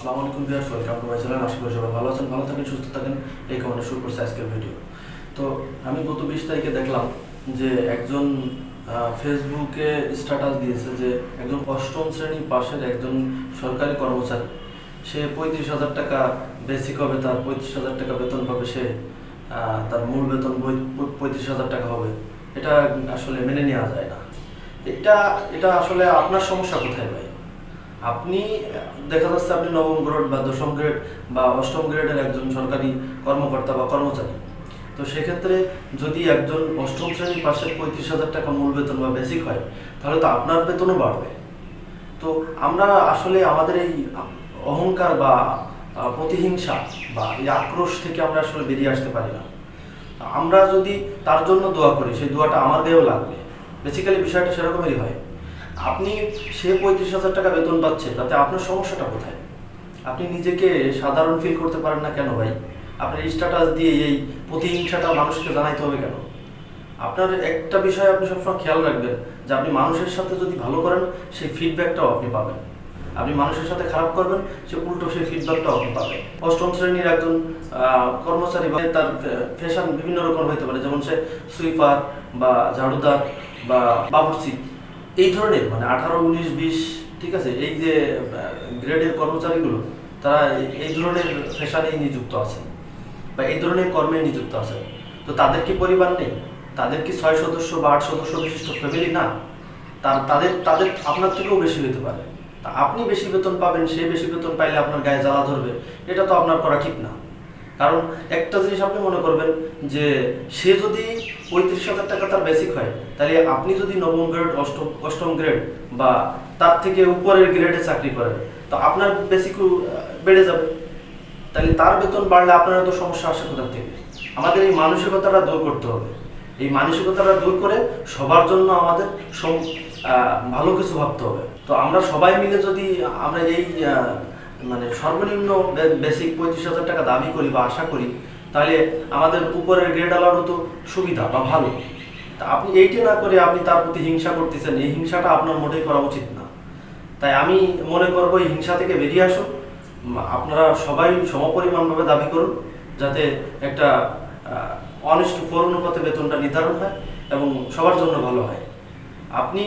আসসালামু আলাইকুম viewers, welcome to my channel. আশা করি সবাই ভালো আছেন, ভালো থাকেন, সুস্থ থাকেন। এই শুরু করছে আজকের ভিডিও তো আমি গত বিশ তারিখে দেখলাম যে একজন ফেসবুকে স্ট্যাটাস দিয়েছে যে একজন অষ্টম শ্রেণি পাশের একজন সরকারি কর্মচারী, সে পঁয়ত্রিশ হাজার টাকা বেসিক হবে, তার পঁয়ত্রিশ হাজার টাকা বেতন পাবে সে তার মূল বেতন পঁয়ত্রিশ হাজার টাকা হবে। এটা আসলে মেনে নেওয়া যায় না। এটা এটা আসলে আপনার সমস্যা কোথায় ভাই? আপনি, দেখা যাচ্ছে আপনি নবম গ্রেড বা দশম গ্রেড বা অষ্টম গ্রেডের একজন সরকারি কর্মকর্তা বা কর্মচারী। তো সেক্ষেত্রে যদি একজন অষ্টম শ্রেণির পাশে পঁয়ত্রিশ হাজার টাকা মূল বেতন বা বেসিক হয়, তাহলে তো আপনার বেতনও বাড়বে। তো আমরা আসলে আমাদের এই অহংকার বা প্রতিহিংসা বা এই আক্রোশ থেকে আমরা আসলে বেরিয়ে আসতে পারি না। আমরা যদি তার জন্য দোয়া করি, সেই দোয়াটা আমার লাগবে। বেসিক্যালি বিষয়টা সেরকমই হয়। আপনি সে পঁয়ত্রিশ হাজার টাকা বেতন পাচ্ছে তাতে আপনার সমস্যাটা কোথায়? আপনি নিজেকে সাধারণ ফিল করতে পারেন না কেন ভাই? আপনার স্ট্যাটাস দিয়ে এই প্রতিহিংসাটা মানুষকে জানাইতে হবে কেন? আপনার একটা বিষয় আপনি সবসময় খেয়াল রাখবেন, যে আপনি মানুষের সাথে যদি ভালো করেন, সেই ফিডব্যাকটাও আপনি পাবেন। আপনি মানুষের সাথে খারাপ করবেন, সে উল্টো সেই ফিডব্যাকটাও আপনি পাবেন। অষ্টম শ্রেণির একজন কর্মচারী বা তার ফ্যাশন বিভিন্ন রকম হতে পারে, যেমন সে সুইপার বা ঝাড়ুদার বা বাবুর্চি। এই ধরনের মানে আঠারো, উনিশ, বিশ, ঠিক আছে, এই যে গ্রেডের কর্মচারীগুলো, তারা এই- ধরনের ফ্যাশনেই নিযুক্ত আছে বা এই ধরনের কর্মে নিযুক্ত আছে তো তাদের কি পরিবার নেই? তাদের কি ছয় সদস্য বা আট সদস্য বিশিষ্ট ফ্যামিলি না? তার তাদের তাদের আপনার থেকেও বেশি হতে পারে। তা আপনি বেশি বেতন পাবেন, সে বেশি বেতন পাইলে আপনার গায়ে জ্বালা ধরবে, এটা তো আপনার করা ঠিক না। কারণ একটা জিনিস আপনি মনে করবেন যে সে যদি পঁয়ত্রিশ হাজার টাকা তার বেসিক হয়, তাহলে আপনি যদি নবম গ্রেড অষ্টম অষ্টম গ্রেড বা তার থেকে উপরের গ্রেডে চাকরি করেন, তো আপনার বেসিকও বেড়ে যাবে। তাহলে তার বেতন বাড়লে আপনার তো সমস্যা আসে কোথা থেকে? আমাদের এই মানসিকতাটা দূর করতে হবে। এই মানসিকতাটা দূর করে সবার জন্য আমাদের ভালো কিছু ভাবতে হবে। তো আমরা সবাই মিলে যদি আমরা এই মানে সর্বনিম্ন বেসিক পঁয়ত্রিশ হাজার টাকা দাবি করি বা আশা করি, তাহলে আমাদের উপরের গ্রেড আলারও তো সুবিধা বা ভালো। তা আপনি এইটা না করে আপনি তার প্রতি হিংসা করতেছেন, এই হিংসাটা আপনার মোটেই করা উচিত না। তাই আমি মনে করব এই হিংসা থেকে বেরিয়ে আসুন আপনারা সবাই সমপরিমাণভাবে দাবি করুন, যাতে একটা অনিষ্ট ফোর বেতনটা নির্ধারণ হয় এবং সবার জন্য ভালো হয়। আপনি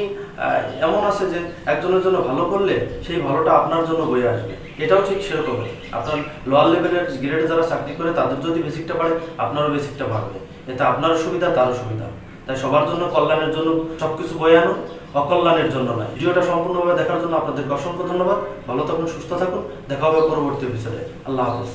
এমন আছে যে একজনের জন্য ভালো করলে সেই ভালোটা আপনার জন্য বয়ে আসবে। এটাও ঠিক সেরকম আপনার লোয়ার লেভেলের গ্রেডে যারা চাকরি করে, তাদের যদি বেসিকটা বাড়ে, আপনারও বেসিকটা বাড়বে। এতে আপনারও সুবিধা, তারও সুবিধা। তাই সবার জন্য কল্যাণের জন্য সবকিছু বয়ে আনুন, অকল্যাণের জন্য নয়। ভিডিওটা সম্পূর্ণভাবে দেখার জন্য আপনাদেরকে অসংখ্য ধন্যবাদ। ভালো থাকুন, সুস্থ থাকুন। দেখা হবে পরবর্তী এপিসোডে আল্লাহ হাফেজ।